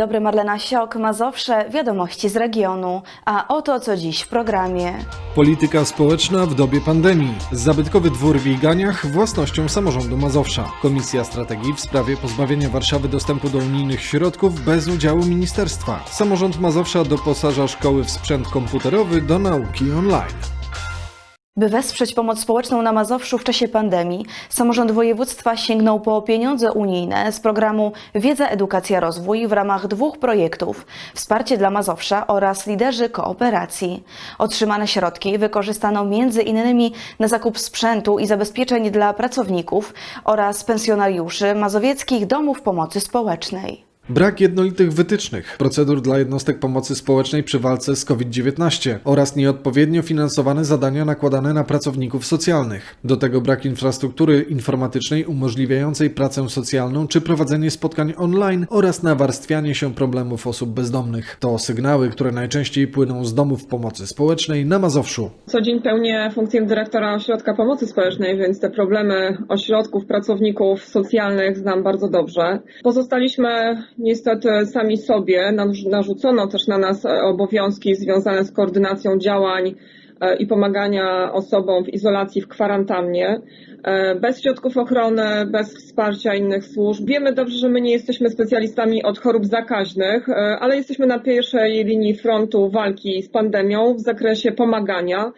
Dobry, Marlena Siok, Mazowsze, wiadomości z regionu. A oto co dziś w programie. Polityka społeczna w dobie pandemii. Zabytkowy dwór w Iganiach własnością samorządu Mazowsza. Komisja Strategii w sprawie pozbawienia Warszawy dostępu do unijnych środków bez udziału ministerstwa. Samorząd Mazowsza doposaża szkoły w sprzęt komputerowy do nauki online. By wesprzeć pomoc społeczną na Mazowszu w czasie pandemii, samorząd województwa sięgnął po pieniądze unijne z programu Wiedza, Edukacja, Rozwój w ramach dwóch projektów Wsparcie dla Mazowsza oraz Liderzy Kooperacji. Otrzymane środki wykorzystano innymi na zakup sprzętu i zabezpieczeń dla pracowników oraz pensjonariuszy mazowieckich domów pomocy społecznej. Brak jednolitych wytycznych, procedur dla jednostek pomocy społecznej przy walce z COVID-19 oraz nieodpowiednio finansowane zadania nakładane na pracowników socjalnych. Do tego brak infrastruktury informatycznej umożliwiającej pracę socjalną czy prowadzenie spotkań online oraz nawarstwianie się problemów osób bezdomnych. To sygnały, które najczęściej płyną z domów pomocy społecznej na Mazowszu. Co dzień pełnię funkcję dyrektora Ośrodka Pomocy Społecznej, więc te problemy ośrodków, pracowników socjalnych znam bardzo dobrze. Pozostaliśmy niestety sami sobie, Narzu- narzucono też na nas obowiązki związane z koordynacją działań e, i pomagania osobom w izolacji, w kwarantannie. E, Bez środków ochrony, bez wsparcia innych służb. Wiemy dobrze, że my nie jesteśmy specjalistami od chorób zakaźnych, e, ale jesteśmy na pierwszej linii frontu walki z pandemią w zakresie pomagania,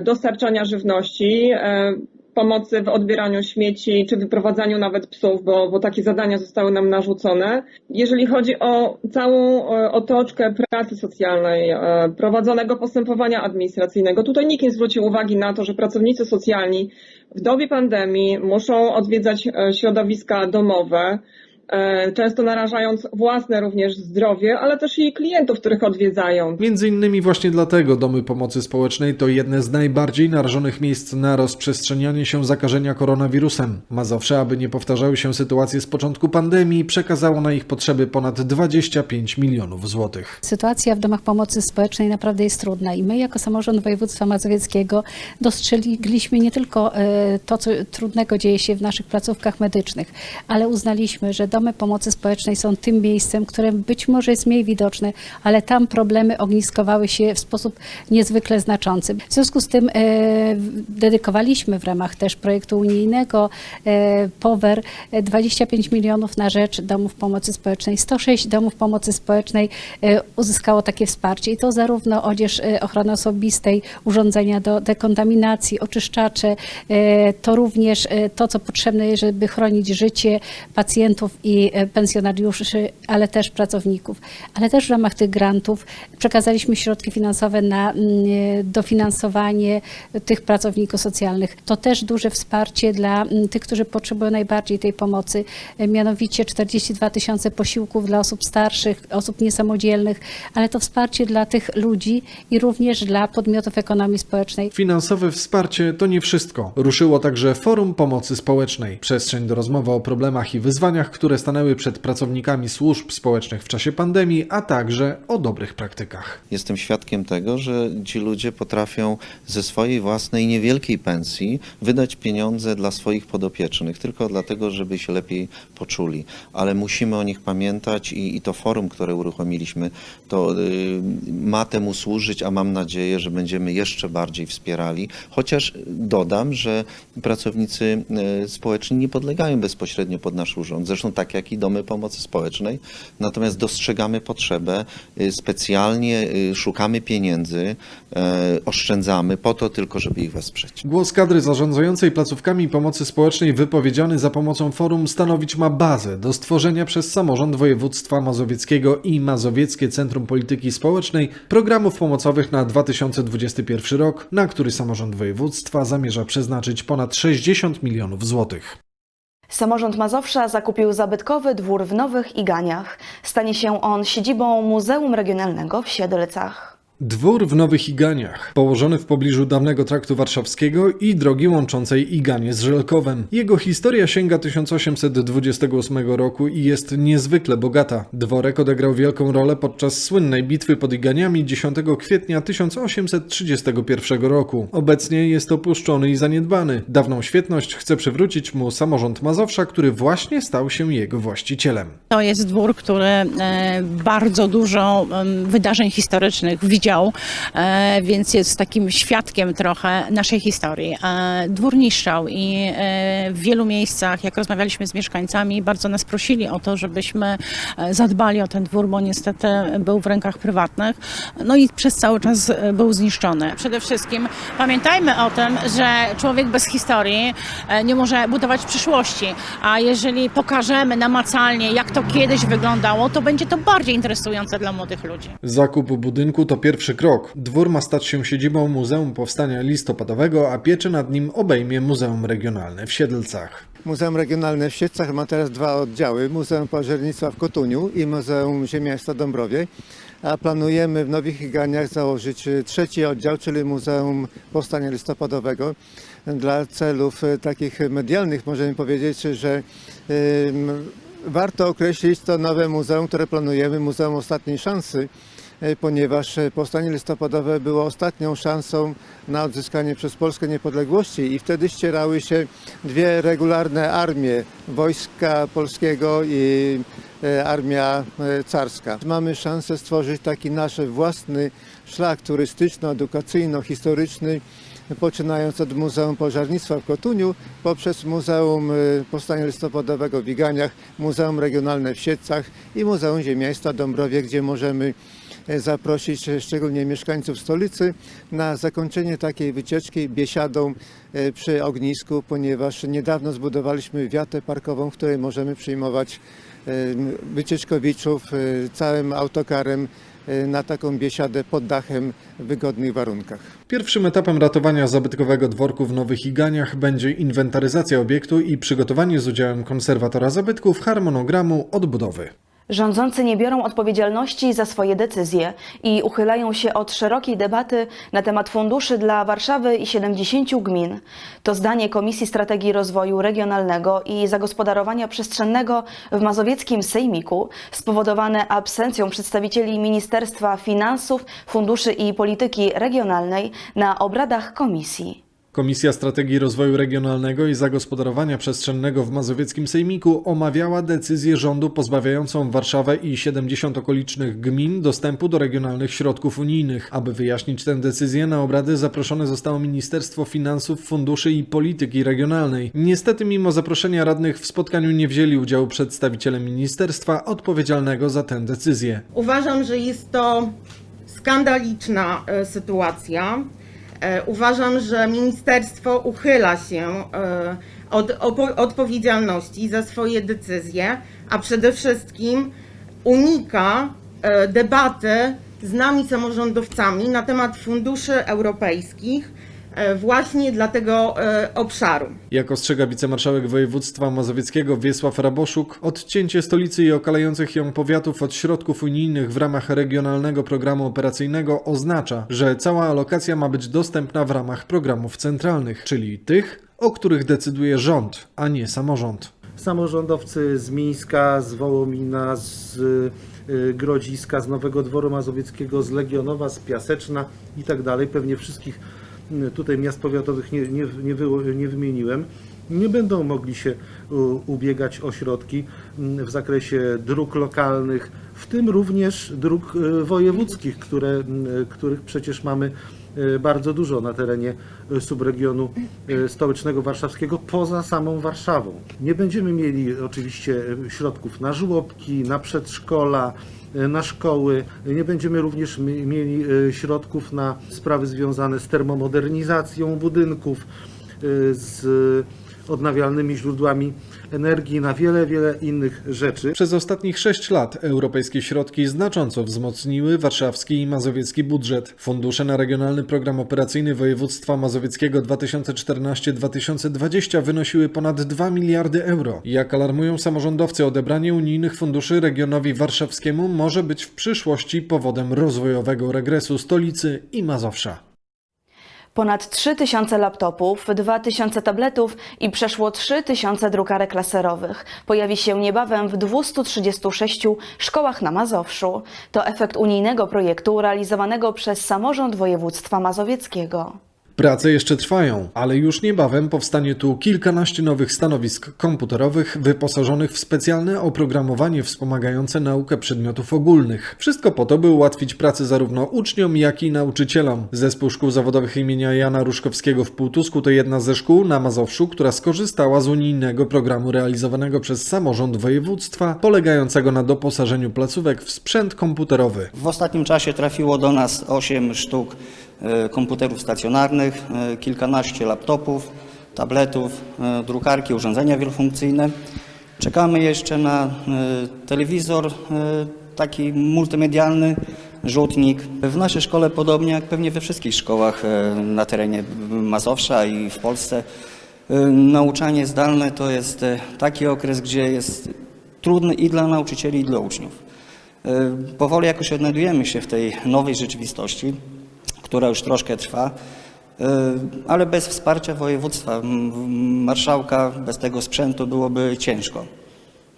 dostarczania żywności, pomocy w odbieraniu śmieci czy wyprowadzaniu nawet psów, bo, bo takie zadania zostały nam narzucone. Jeżeli chodzi o całą e, otoczkę pracy socjalnej, e, prowadzonego postępowania administracyjnego, tutaj nikt nie zwrócił uwagi na to, że pracownicy socjalni w dobie pandemii muszą odwiedzać e, środowiska domowe, często narażając własne również zdrowie, ale też i klientów, których odwiedzają. Między innymi właśnie dlatego domy pomocy społecznej to jedne z najbardziej narażonych miejsc na rozprzestrzenianie się zakażenia koronawirusem. Mazowsze, aby nie powtarzały się sytuacje z początku pandemii, przekazało na ich potrzeby ponad 25 milionów złotych. Sytuacja w domach pomocy społecznej naprawdę jest trudna i my jako samorząd województwa mazowieckiego dostrzegliśmy nie tylko e, to, co trudnego dzieje się w naszych placówkach medycznych, ale uznaliśmy, że domy pomocy społecznej są tym miejscem, które być może jest mniej widoczne, ale tam problemy ogniskowały się w sposób niezwykle znaczący. W związku z tym e, dedykowaliśmy w ramach też projektu unijnego e, POWER e, 25 milionów na rzecz domów pomocy społecznej. 106 domów pomocy społecznej e, uzyskało takie wsparcie i to zarówno odzież e, ochrony osobistej, urządzenia do dekontaminacji, oczyszczacze, e, to również e, to, co potrzebne, żeby chronić życie pacjentów i e, pensjonariuszy, ale też pracowników. Ale też w ramach tych grantów przekazaliśmy środki finansowe na mm, e, dofinansowanie tych pracowników socjalnych. To też duże wsparcie dla mm, tych, którzy potrzebują najbardziej tej pomocy, e, mianowicie 42 tysiące posiłków dla osób starszych, osób niesamodzielnych, ale to wsparcie dla tych ludzi i również dla podmiotów ekonomii społecznej. Finansowe wsparcie to nie wszystko. Ruszyło także Forum Pomocy Społecznej. Przestrzeń do rozmowy o problemach i wyzwaniach, które stanęły przed pracownikami służb społecznych w czasie pandemii, a także o dobrych praktykach. Jestem świadkiem tego, że ci ludzie potrafią ze swojej własnej niewielkiej pensji wydać pieniądze dla swoich podopiecznych, tylko dlatego, żeby się lepiej poczuli. Ale musimy o nich pamiętać i, i to forum, które uruchomiliśmy, to y, ma temu służyć, a mam nadzieję, że będziemy jeszcze bardziej wspierali. Chociaż dodam, że pracownicy y, społeczni nie podlegają bezpośrednio pod nasz urząd, zresztą tak jak i domy pomocy społecznej. Natomiast dostrzegamy potrzebę, y, specjalnie y, szukamy pieniędzy, e, oszczędzamy po to tylko, żeby ich wesprzeć. Głos kadry zarządzającej placówkami pomocy społecznej wypowiedziany za pomocą forum stanowić ma bazę do stworzenia przez samorząd województwa mazowieckiego i Mazowieckie Centrum Polityki Społecznej programów pomocowych na 2021 rok, na który samorząd województwa zamierza przeznaczyć ponad 60 milionów złotych. Samorząd Mazowsza zakupił zabytkowy dwór w Nowych Iganiach. Stanie się on siedzibą Muzeum Regionalnego w Siedlcach. Dwór w Nowych Iganiach, położony w pobliżu dawnego traktu warszawskiego i drogi łączącej Iganie z Żelkowem. Jego historia sięga 1828 roku i jest niezwykle bogata. Dworek odegrał wielką rolę podczas słynnej bitwy pod Iganiami 10 kwietnia 1831 roku. Obecnie jest opuszczony i zaniedbany. Dawną świetność chce przywrócić mu samorząd Mazowsza, który właśnie stał się jego właścicielem. To jest dwór, który e, bardzo dużo wydarzeń historycznych widział, e, więc jest takim świadkiem trochę naszej historii. E, Dwór niszczał i e, w wielu miejscach, jak rozmawialiśmy z mieszkańcami, bardzo nas prosili o to, żebyśmy zadbali o ten dwór, bo niestety był w rękach prywatnych. No i przez cały czas był zniszczony. Przede wszystkim pamiętajmy o tym, że człowiek bez historii nie może budować przyszłości, a jeżeli pokażemy namacalnie, jak to kiedyś wyglądało, to będzie to bardziej interesujące dla młodych ludzi. Zakup budynku to pierwszy krok. Dwór ma stać się siedzibą Muzeum Powstania Listopadowego, a pieczę nad nim obejmie Muzeum Regionalne w Siedlcach. Muzeum Regionalne w Siedlcach ma teraz dwa oddziały, Muzeum Październictwa w Kotuniu i Muzeum Ziemiaństwa Dąbrowie, a planujemy w Nowich Iganiach założyć trzeci oddział, czyli Muzeum Powstania Listopadowego. Dla celów e, takich medialnych możemy powiedzieć, że warto określić to nowe muzeum, które planujemy, Muzeum Ostatniej Szansy, ponieważ e, Powstanie Listopadowe było ostatnią szansą na odzyskanie przez Polskę niepodległości i wtedy ścierały się dwie regularne armie, wojska polskiego i e, armia e, carska. Mamy szansę stworzyć taki nasz własny szlak turystyczno-edukacyjno-historyczny, poczynając od Muzeum Pożarnictwa w Kotuniu, poprzez Muzeum e, Powstania Listopadowego w Iganiach, Muzeum Regionalne w Siedcach i Muzeum Ziemiaństwa Dąbrowie, gdzie możemy e, zaprosić e, szczególnie mieszkańców stolicy na zakończenie takiej wycieczki biesiadą e, przy ognisku, ponieważ niedawno zbudowaliśmy wiatę parkową, w której możemy przyjmować e, wycieczkowiczów całym autokarem na taką biesiadę pod dachem w wygodnych warunkach. Pierwszym etapem ratowania zabytkowego dworku w Nowych Iganiach będzie inwentaryzacja obiektu i przygotowanie z udziałem konserwatora zabytków harmonogramu odbudowy. Rządzący nie biorą odpowiedzialności za swoje decyzje i uchylają się od szerokiej debaty na temat funduszy dla Warszawy i 70 gmin. To zdanie Komisji Strategii Rozwoju Regionalnego i Zagospodarowania Przestrzennego w Mazowieckim Sejmiku spowodowane absencją przedstawicieli Ministerstwa Finansów, Funduszy i Polityki Regionalnej na obradach komisji. Komisja Strategii Rozwoju Regionalnego i Zagospodarowania Przestrzennego w Mazowieckim Sejmiku omawiała decyzję rządu pozbawiającą Warszawę i 70 okolicznych gmin dostępu do regionalnych środków unijnych. Aby wyjaśnić tę decyzję, na obrady zaproszone zostało Ministerstwo Finansów, Funduszy i Polityki Regionalnej. Niestety, mimo zaproszenia radnych w spotkaniu nie wzięli udziału przedstawiciele ministerstwa odpowiedzialnego za tę decyzję. Uważam, że jest to skandaliczna e, sytuacja. E, Uważam, że ministerstwo uchyla się e, od odpowiedzialności za swoje decyzje, a przede wszystkim unika e, debaty z nami samorządowcami na temat funduszy europejskich właśnie dla tego e, obszaru. Jak ostrzega wicemarszałek województwa mazowieckiego Wiesław Raboszuk, odcięcie stolicy i okalających ją powiatów od środków unijnych w ramach regionalnego programu operacyjnego oznacza, że cała alokacja ma być dostępna w ramach programów centralnych, czyli tych, o których decyduje rząd, a nie samorząd. samorządowcy z Mińska, z Wołomina, z y, Grodziska, z Nowego Dworu Mazowieckiego, z Legionowa, z Piaseczna i tak dalej. Pewnie wszystkich tutaj miast powiatowych nie, nie, nie, wy, nie wymieniłem. Nie będą mogli się ubiegać o środki mm, w zakresie dróg lokalnych, w tym również dróg y, wojewódzkich, które, mm, których przecież mamy bardzo dużo na terenie y, subregionu y, stołecznego warszawskiego poza samą Warszawą. Nie będziemy mieli oczywiście y, środków na żłobki, na przedszkola, y, na szkoły. Nie będziemy również mi- mieli y, środków na sprawy związane z termomodernizacją budynków, y, z odnawialnymi źródłami energii, na wiele, wiele innych rzeczy. Przez ostatnich sześć lat europejskie środki znacząco wzmocniły warszawski i mazowiecki budżet. Fundusze na Regionalny Program Operacyjny Województwa Mazowieckiego 2014-2020 wynosiły ponad 2 miliardy euro. Jak alarmują samorządowcy, odebranie unijnych funduszy regionowi warszawskiemu może być w przyszłości powodem rozwojowego regresu stolicy i Mazowsza. Ponad 3000 laptopów, 2000 tabletów i przeszło 3000 drukarek laserowych pojawi się niebawem w 236 szkołach na Mazowszu. To efekt unijnego projektu realizowanego przez samorząd województwa mazowieckiego. Prace jeszcze trwają, ale już niebawem powstanie tu kilkanaście nowych stanowisk komputerowych wyposażonych w specjalne oprogramowanie wspomagające naukę przedmiotów ogólnych. Wszystko po to, by ułatwić pracę zarówno uczniom, jak i nauczycielom. Zespół Szkół Zawodowych imienia Jana Ruszkowskiego w Półtusku to jedna ze szkół na Mazowszu, która skorzystała z unijnego programu realizowanego przez samorząd województwa, polegającego na doposażeniu placówek w sprzęt komputerowy. W ostatnim czasie trafiło do nas 8 sztuk komputerów stacjonarnych, e, kilkanaście laptopów, tabletów, e, drukarki, urządzenia wielofunkcyjne. Czekamy jeszcze na e, telewizor e, taki multimedialny, rzutnik. W naszej szkole, podobnie jak pewnie we wszystkich szkołach e, na terenie Mazowsza i w Polsce, e, nauczanie zdalne to jest e, taki okres, gdzie jest trudny i dla nauczycieli, i dla uczniów. E, Powoli jakoś odnajdujemy się w tej nowej rzeczywistości, która już troszkę trwa, e, ale bez wsparcia województwa, marszałka, bez tego sprzętu byłoby ciężko.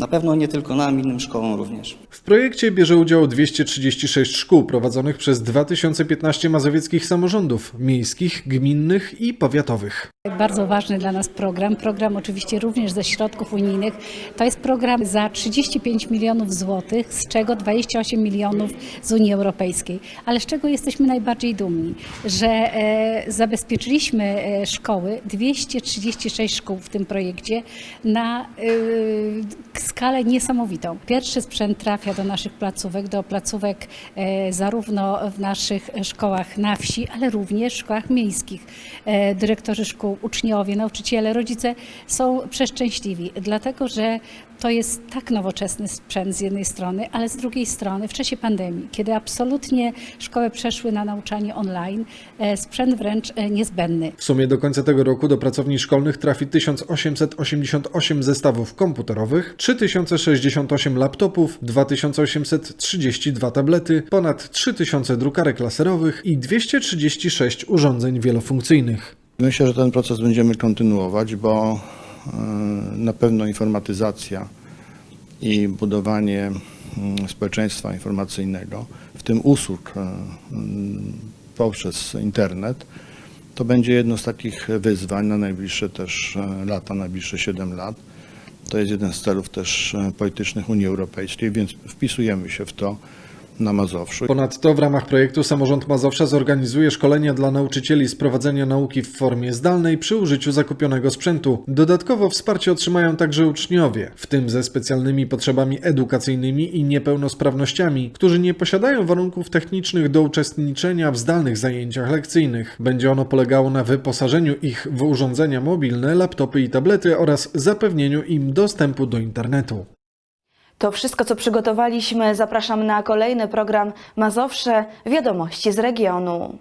Na pewno nie tylko nam, innym szkołom również. W projekcie bierze udział 236 szkół prowadzonych przez 2015 mazowieckich samorządów miejskich, gminnych i powiatowych. Bardzo ważny dla nas program, program oczywiście również ze środków unijnych. To jest program za 35 milionów złotych, z czego 28 milionów z Unii Europejskiej. Ale z czego jesteśmy najbardziej dumni? Że e, zabezpieczyliśmy e, szkoły, 236 szkół w tym projekcie na e, skalę niesamowitą. Pierwszy sprzęt trafia do naszych placówek, do placówek e, zarówno w naszych szkołach na wsi, ale również w szkołach miejskich. E, dyrektorzy szkół, uczniowie, nauczyciele, rodzice są przeszczęśliwi, dlatego że to jest tak nowoczesny sprzęt z jednej strony, ale z drugiej strony w czasie pandemii, kiedy absolutnie szkoły przeszły na nauczanie online, e, sprzęt wręcz e, niezbędny. W sumie do końca tego roku do pracowni szkolnych trafi 1888 zestawów komputerowych, 3068 laptopów, 2832 tablety, ponad 3000 drukarek laserowych i 236 urządzeń wielofunkcyjnych. Myślę, że ten proces będziemy kontynuować, bo na pewno informatyzacja i budowanie mm, społeczeństwa informacyjnego, w tym usług mm, poprzez internet, to będzie jedno z takich wyzwań na najbliższe też lata, najbliższe 7 lat. To jest jeden z celów też politycznych Unii Europejskiej, więc wpisujemy się w to na Mazowszu. Ponadto w ramach projektu samorząd Mazowsza zorganizuje szkolenia dla nauczycieli z prowadzenia nauki w formie zdalnej przy użyciu zakupionego sprzętu. Dodatkowo wsparcie otrzymają także uczniowie, w tym ze specjalnymi potrzebami edukacyjnymi i niepełnosprawnościami, którzy nie posiadają warunków technicznych do uczestniczenia w zdalnych zajęciach lekcyjnych. Będzie ono polegało na wyposażeniu ich w urządzenia mobilne, laptopy i tablety oraz zapewnieniu im dostępu do internetu. To wszystko, co przygotowaliśmy. Zapraszam na kolejny program Mazowsze Wiadomości z regionu.